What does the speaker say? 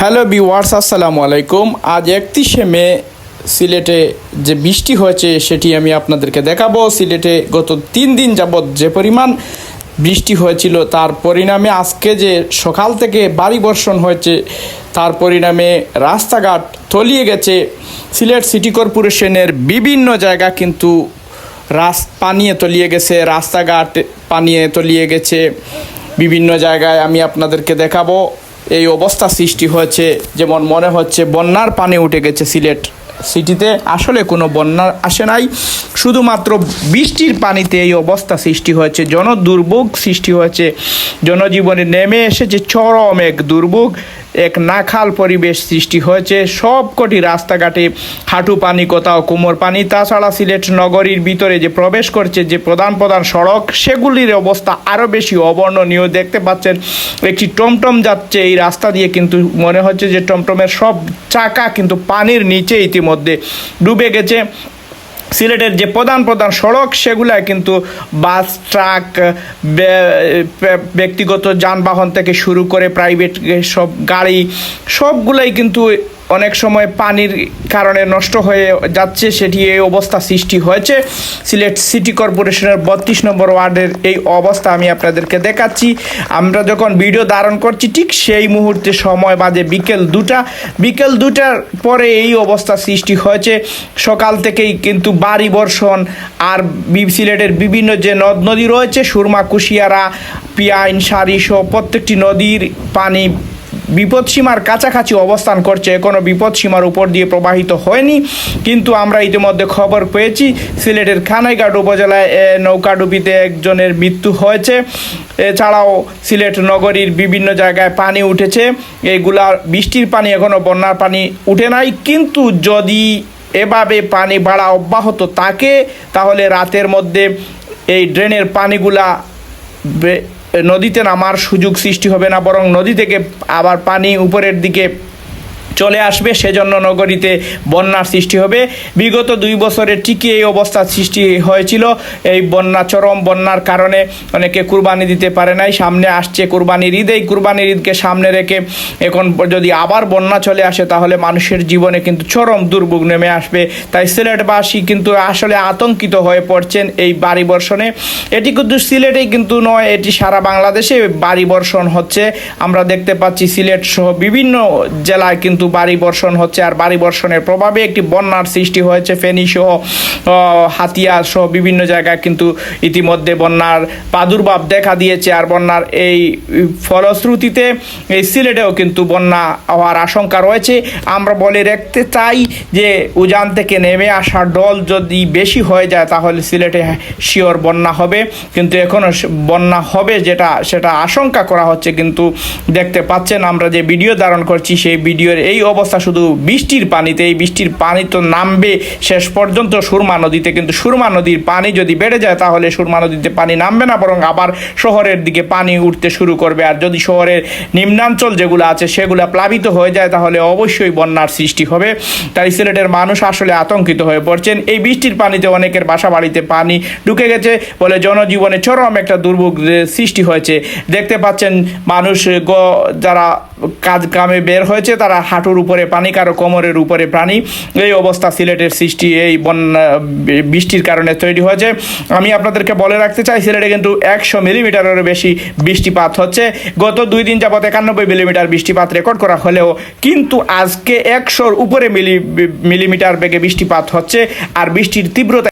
Hello বিওয়ার্স আসসালামু আলাইকুম। আজ একত্রিশে মে, সিলেটে যে বৃষ্টি হয়েছে সেটি আমি আপনাদেরকে দেখাবো। সিলেটে গত তিন দিন যাবৎ যে পরিমাণ বৃষ্টি হয়েছিল, তার পরিণামে আজকে যে সকাল থেকে বাড়ি বর্ষণ হয়েছে, তার পরিণামে রাস্তাঘাট তলিয়ে গেছে। সিলেট সিটি কর্পোরেশনের বিভিন্ন জায়গা কিন্তু রাস, পানিয়ে তলিয়ে গেছে, রাস্তাঘাট পানিয়ে তলিয়ে গেছে। বিভিন্ন জায়গায় আমি আপনাদেরকে দেখাবো। এই অবস্থা সৃষ্টি হয়েছে। যেমন মনে হচ্ছে বন্যার পানি উঠে গেছে সিলেট সিটিতে। আসলে কোনো বন্যা আসে নাই। শুধুমাত্র বৃষ্টির পানিতে এই অবস্থা সৃষ্টি হয়েছে। জনদুর্ভোগ সৃষ্টি হয়েছে। জনজীবনে নেমে এসেছে চরম এক দুর্ভোগ। এক নাখাল পরিবেশ সৃষ্টি হয়েছে। সবকটি রাস্তাঘাটে হাঁটু পানি, কোথাও কোমর পানি। তাছাড়া সিলেট নগরীর ভিতরে যে প্রবেশ করছে, যে প্রধান প্রধান সড়ক, সেগুলির অবস্থা আরও বেশি অবর্ণনীয়। দেখতে পাচ্ছেন, একটি টমটম যাচ্ছে এই রাস্তা দিয়ে, কিন্তু মনে হচ্ছে যে টমটমের সব চাকা কিন্তু পানির নিচে ইতিমধ্যে ডুবে গেছে। সিলেটের যে প্রধান প্রধান সড়ক সেগুলা কিন্তু বাস, ট্রাক ব্যক্তিগত যানবাহন থেকে শুরু করে প্রাইভেট সব গাড়ি, সবগুলাই কিন্তু অনেক সময় পানির কারণে নষ্ট হয়ে যাচ্ছে, সেটি এই অবস্থা সৃষ্টি হয়েছে। সিলেট সিটি কর্পোরেশনের বত্রিশ নম্বর ওয়ার্ডের এই অবস্থা আমি আপনাদেরকে দেখাচ্ছি। আমরা যখন ভিডিও ধারণ করছি, ঠিক সেই মুহূর্তে সময় বাজে বিকেল দুটা। বিকেল দুটার পরে এই অবস্থা সৃষ্টি হয়েছে। সকাল থেকেই কিন্তু বাড়ি বর্ষণ, আর সিলেটের বিভিন্ন যে নদ নদী রয়েছে, সুরমা, কুশিয়ারা, পিয়াইন সারি সহ প্রত্যেকটি নদীর পানি বিপদসীমার কাছাকাছি অবস্থান করছে। এখনও বিপদসীমার উপর দিয়ে প্রবাহিত হয়নি। কিন্তু আমরা ইতিমধ্যে খবর পেয়েছি, সিলেটের খানাইঘাট উপজেলায় নৌকাডুবিতে একজনের মৃত্যু হয়েছে। এছাড়াও সিলেট নগরীর বিভিন্ন জায়গায় পানি উঠেছে। এগুলা বৃষ্টির পানি এখনও বন্যার পানি উঠে নাই। কিন্তু যদি এভাবে পানি বাড়া অব্যাহত থাকে, তাহলে রাতের মধ্যে এই ড্রেনের পানিগুলা নদীতে নামার সুযোগ সৃষ্টি হবে না বরং নদী থেকে আবার পানি উপরের দিকে চলে আসবে, সেজন্য নগরীতে বন্যার সৃষ্টি হবে। বিগত দুই বছরে ঠিকই এই অবস্থা সৃষ্টি হয়েছিল। এই বন্যা, চরম বন্যার কারণে অনেকে কুরবানি দিতে পারে নাই। সামনে আসছে কুরবানির ঈদ। এই কুরবানির ঈদকে সামনে রেখে এখন যদি আবার বন্যা চলে আসে, তাহলে মানুষের জীবনে কিন্তু চরম দুর্ভোগ নেমে আসবে। তাই সিলেটবাসী কিন্তু আসলে আতঙ্কিত হয়ে পড়ছেন এই বাড়ি বর্ষণে। এটি কিন্তু সিলেটেই কিন্তু নয়, এটি সারা বাংলাদেশে বাড়ি বর্ষণ হচ্ছে। আমরা দেখতে পাচ্ছি সিলেট সহ বিভিন্ন জেলায় কিন্তু বাড়ি বর্ষণ হচ্ছে আর বাড়ি বর্ষণের প্রভাবে একটি বন্যার সৃষ্টি হয়েছে। ফেনী সহ হাতিয়া সহ বিভিন্ন জায়গায় কিন্তু ইতিমধ্যে বন্যার প্রাদুর্ভাব দেখা দিয়েছে আর বন্যার এই ফলশ্রুতিতে এই সিলেটেও কিন্তু বন্যা হওয়ার আশঙ্কা রয়েছে। আমরা বলে রাখতে চাই যে উজান থেকে নেমে আসা ডল যদি বেশি হয়ে যায় তাহলে সিলেটে শিওর বন্যা হবে। কিন্তু এখনও বন্যা হবে যেটা, সেটা আশঙ্কা করা হচ্ছে। কিন্তু দেখতে পাচ্ছেন আমরা যে ভিডিও ধারণ করছি সেই ভিডিওর এই অবস্থা শুধু বৃষ্টির পানিতে, এই বৃষ্টির পানি তো নামবে শেষ পর্যন্ত সুরমা নদীতে। কিন্তু সুরমা নদীর পানি যদি বেড়ে যায়, তাহলে সুরমা নদীতে পানি নামবে না, বরং আবার শহরের দিকে পানি উঠতে শুরু করবে। আর যদি শহরের নিম্নাঞ্চল যেগুলো আছে, সেগুলো প্লাবিত হয়ে যায়, তাহলে অবশ্যই বন্যার সৃষ্টি হবে। তাই সিলেটের মানুষ আসলে আতঙ্কিত হয়ে পড়ছেন। এই বৃষ্টির পানিতে অনেকের বাসা বাড়িতে পানি ঢুকে গেছে বলে জনজীবনে চরম একটা দুর্ভোগ সৃষ্টি হয়েছে। দেখতে পাচ্ছেন মানুষ যারা কাজ কামে বের হয়েছে, তারা হাঁটুর উপরে পানি, কারও কোমরের উপরে পানি। এই অবস্থা সিলেটের সৃষ্টি, এই বন্যা, বৃষ্টির কারণে তৈরি হয়েছে। আমি আপনাদেরকে বলে রাখতে চাই, সিলেটে কিন্তু একশো মিলিমিটারেরও বেশি বৃষ্টিপাত হচ্ছে। গত দুই দিন যাবত একানব্বই মিলিমিটার বৃষ্টিপাত রেকর্ড করা হলেও কিন্তু আজকে একশোর উপরে মিলি মিলিমিটার বেগে বৃষ্টিপাত হচ্ছে, আর বৃষ্টির তীব্রতা